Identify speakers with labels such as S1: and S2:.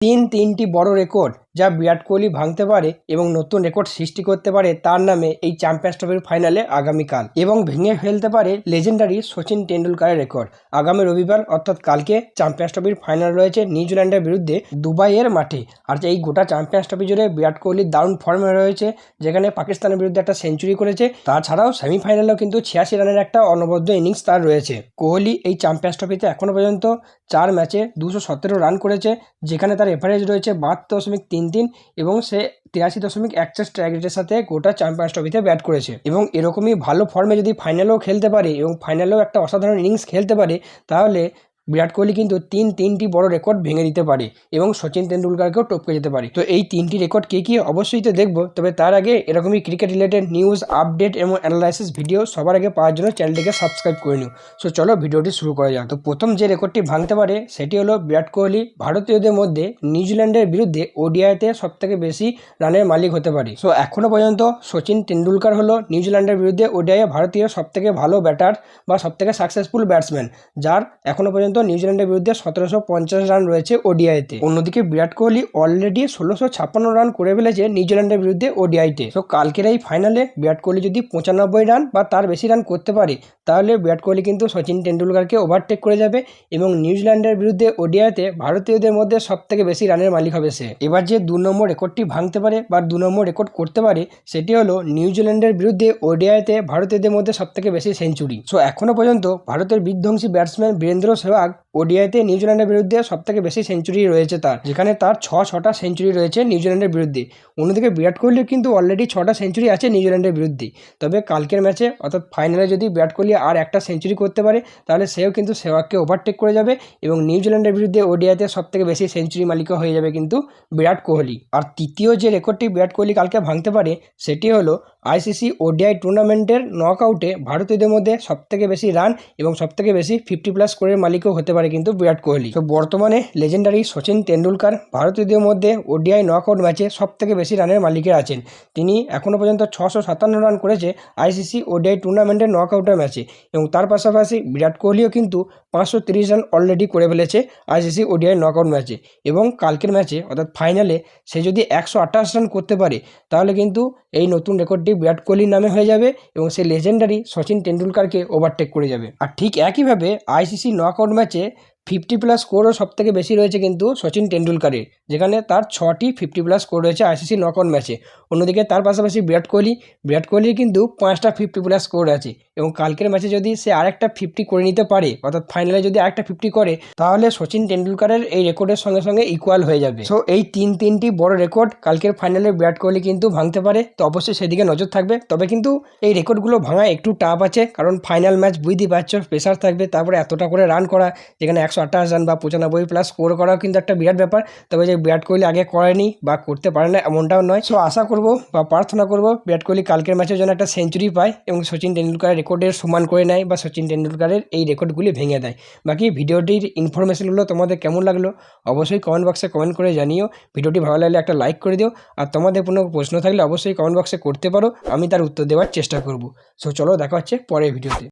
S1: তিন তিনটি বড় রেকর্ড। যা বিরাট কোহলি ভাঙতে পারে এবং নতুন রেকর্ড সৃষ্টি করতে পারে তার নামে এই চ্যাম্পিয়ন্স ট্রফির ফাইনালে আগামীকাল। এবং ভেঙে ফেলতে পারে লেজেন্ডারি সচিন টেন্ডুলকারের রেকর্ড আগামী রবিবার, অর্থাৎ কালকে চ্যাম্পিয়ন্স ট্রফির ফাইনাল রয়েছে নিউজিল্যান্ডের বিরুদ্ধে দুবাইয়ের মাঠে। আর এই গোটা চ্যাম্পিয়ন্স ট্রফি জুড়ে বিরাট কোহলি দারুণ ফর্মে রয়েছে, যেখানে পাকিস্তানের বিরুদ্ধে একটা সেঞ্চুরি করেছে। তাছাড়াও সেমিফাইনালেও কিন্তু ছিয়াশি রানের একটা অনবদ্য ইনিংস তার রয়েছে। কোহলি এই চ্যাম্পিয়ন্স ট্রফিতে এখনও পর্যন্ত চার ম্যাচে দুশো রান করেছে, যেখানে তার এভারেজ রয়েছে বাহাত্তর দশমিক তিন তিন এবং সে তিরাশি দশমিক একচাশ স্ট্রাইক রেটের সাথে গোটা চ্যাম্পিয়ন্স ট্রফিতে ব্যাট করেছে। এবং এরকমই ভালো ফর্মে যদি ফাইনালেও খেলতে পারে, এবং ফাইনালেও একটা অসাধারণ ইনিংস খেলতে পারে, তাহলে বিরাট কোহলি কিন্তু তিন তিনটি বড় রেকর্ড ভেঙে দিতে পারে এবং সচিন তেন্ডুলকারকেও টপকে যেতে পারে। তো এই তিনটি রেকর্ড কে কী অবশ্যই তো দেখব, তবে তার আগে এরকমই ক্রিকেট রিলেটেড নিউজ আপডেট এবং অ্যানালাইসিস ভিডিও সবার আগে পাওয়ার জন্য চ্যানেলটিকে সাবস্ক্রাইব করে নিও। সো চলো ভিডিওটি শুরু করা যাক। তো প্রথম যে রেকর্ডটি ভাঙতে পারে সেটি হলো বিরাট কোহলি ভারতীয়দের মধ্যে নিউজিল্যান্ডের বিরুদ্ধে ওডিআইতে সবথেকে বেশি রানের মালিক হতে পারে। সো এখনও পর্যন্ত সচিন তেন্ডুলকার হলো নিউজিল্যান্ডের বিরুদ্ধে ওডিআইয়ে ভারতীয় সবথেকে ভালো ব্যাটার বা সবথেকে সাকসেসফুল ব্যাটসম্যান যার এখনও পর্যন্ত নিউজিল্যান্ডের বিরুদ্ধে সতেরোশো পঞ্চাশ রান রয়েছে ওডিআইতে। অন্যদিকে বিরাট কোহলি অলরেডি ষোলোশো ছাপ্পান্ন রান করে ফেলেছে নিউজিল্যান্ডের বিরুদ্ধে ওডিআইতে। তো কালকের এই ফাইনালে বিরাট কোহলি যদি পঁচানব্বই রান বা তার বেশি রান করতে পারে, তাহলে বিরাট কোহলি কিন্তু সচিন টেন্ডুলকারকে ওভারটেক করে যাবে এবং নিউজিল্যান্ডের বিরুদ্ধে ওডিআইতে ভারতীয়দের মধ্যে সব থেকে বেশি রানের মালিক হবে সে। এবার যে দু নম্বর রেকর্ডটি ভাঙতে পারে বা দু নম্বর রেকর্ড করতে পারে, সেটি হলো নিউজিল্যান্ডের বিরুদ্ধে ওডিআইতে ভারতীয়দের মধ্যে সব থেকে বেশি সেঞ্চুরি সো এখনও পর্যন্ত ভারতের বিধ্বংসী ব্যাটসম্যান বীরেন্দ্র সেহবাগ ওডিআইতে নিউজিল্যান্ডের বিরুদ্ধে সব থেকে বেশি সেঞ্চুরি রয়েছে তার, যেখানে তার ছ, ছটা সেঞ্চুরি রয়েছে নিউজিল্যান্ডের বিরুদ্ধে। অন্যদিকে বিরাট কোহলির কিন্তু অলরেডি ছটা সেঞ্চুরি আছে নিউজিল্যান্ডের বিরুদ্ধে। তবে কালকের ম্যাচে, অর্থাৎ ফাইনালে যদি বিরাট কোহলি আর একটা সেঞ্চুরি করতে পারে, তাহলে সেও কিন্তু সেহবাগকে ওভারটেক করে যাবে এবং নিউজিল্যান্ডের বিরুদ্ধে ওডিআইতে সব থেকে বেশি সেঞ্চুরি মালিকও হয়ে যাবে কিন্তু বিরাট কোহলি। আর তৃতীয় যে রেকর্ডটি বিরাট কোহলি কালকে ভাঙতে পারে, সেটি হলো আইসিসি ওডিআই টুর্নামেন্টের নক আউটে ভারতীয়দের মধ্যে সবথেকে বেশি রান এবং সবথেকে বেশি ফিফটি প্লাস স্কোরের মালিকও হতে পারে কিন্তু বিরাট কোহলি। তো বর্তমানে লেজেন্ডারি সচিন তেন্ডুলকার ভারতীয়দের মধ্যে ওডিআই নক আউট ম্যাচে সবথেকে বেশি রানের মালিকে আছেন। তিনি এখনও পর্যন্ত ছশো সাতান্ন রান করেছে আইসিসি ওডিআই টুর্নামেন্টের নক আউটের ম্যাচে এবং তার পাশাপাশি বিরাট কোহলিও কিন্তু পাঁচশো তিরিশ রান অলরেডি করে ফেলেছে আইসিসি ওডিআই নক আউট ম্যাচে এবং কালকের ম্যাচে অর্থাৎ ফাইনালে সে যদি একশো আঠাশ রান করতে পারে তাহলে কিন্তু এই নতুন রেকর্ডটি বিরাট কোহলি নামে হয়ে যাবে এবং সে লেজেন্ডারি সচিন তেন্ডুলকারকে ওভারটেক করে যাবে। আর ঠিক একইভাবে আইসিসি নক আউট ম্যাচে ফিফটি প্লাস স্কোরও সব থেকে বেশি রয়েছে কিন্তু সচিন টেন্ডুলকারের যেখানে তার ছটি ফিফটি প্লাস স্কোর রয়েছে আইসিসি নকআউট ম্যাচে অন্যদিকে তার পাশাপাশি বিরাট কোহলি, বিরাট কোহলির কিন্তু পাঁচটা ফিফটি প্লাস স্কোর আছে এবং কালকের ম্যাচে যদি সে আরেকটা ফিফটি করে নিতে পারে, অর্থাৎ ফাইনালে যদি আরেকটা ফিফটি করে, তাহলে সচিন টেন্ডুলকারের এই রেকর্ডের সঙ্গে সঙ্গে ইকুয়াল হয়ে যাবে। সো এই তিন তিনটি বড় রেকর্ড কালকের ফাইনালে বিরাট কোহলি কিন্তু ভাঙতে পারে, তো অবশ্যই সেদিকে নজর থাকবে। তবে কিন্তু এই রেকর্ডগুলো ভাঙা একটু টাফ আছে, কারণ ফাইনাল ম্যাচ বুঝতেই পারছ প্রেশার থাকবে, তারপরে এতটা করে রান করা, যেখানে একশো আঠাশ রান বা পঁচানব্বই প্লাস স্কোর করাও কিন্তু একটা বিরাট ব্যাপার। তবে যে বিরাট কোহলি আগে করেনি বা করতে পারে না এমনটাও নয়। সো আশা করব বা প্রার্থনা করব বিরাট কোহলি কালকের ম্যাচের জন্য একটা সেঞ্চুরি পায় এবং সচিন তেন্ডুলকারের রেকর্ডের সমান করে নেয় বা সচিন তেন্ডুলকারের এই রেকর্ডগুলি ভেঙে দেয়। বাকি ভিডিওটির ইনফরমেশনগুলো তোমাদের কেমন লাগল অবশ্যই কমেন্ট বক্সে কমেন্ট করে জানিও। ভিডিওটি ভালো লাগলে একটা লাইক করে দিও। আর তোমাদের কোনো প্রশ্ন থাকলে অবশ্যই কমেন্ট বক্সে করতে পারো। আমি তার উত্তর দেওয়ার চেষ্টা করব। সো চলো দেখা হচ্ছে পরের ভিডিওতে